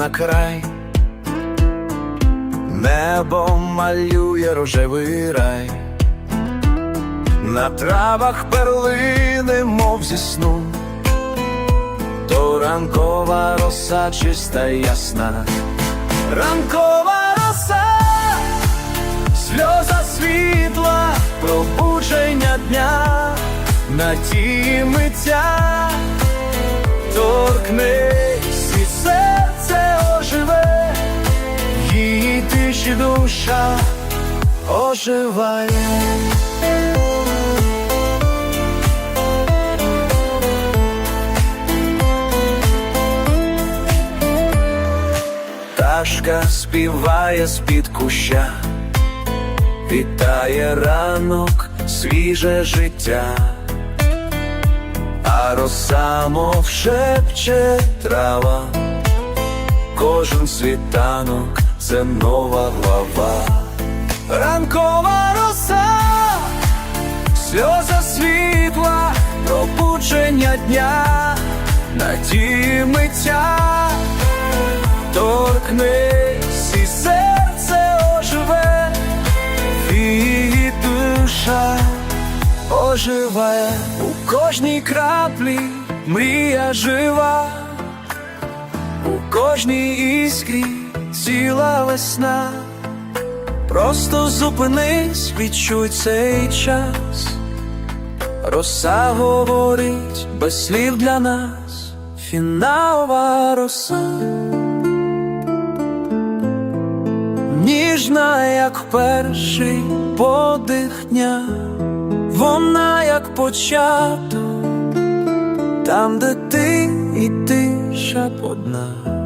на край, небо малює рожевий рай, на травах перлини, мов зі сну, то ранкова роса чиста й ясна, ранкова роса, сльоза світла, пробудження дня. На ті миття торкнись і серце оживе, її тиші душа оживає. Пташка співає з-під куща, вітає ранок, свіже життя роса мов шепче трава, кожен світанок це нова глава, ранкова роса, сльоза світла, пробудження дня, надії миття, торкнись оживає у кожній краплі мрія жива, у кожній іскрі ціла весна. Просто зупинись, відчуй цей час. Роса говорить без слів для нас, фіналова роса. Ніжна, як перший подих дня. Вона як початок, там, де ти і тиша одна.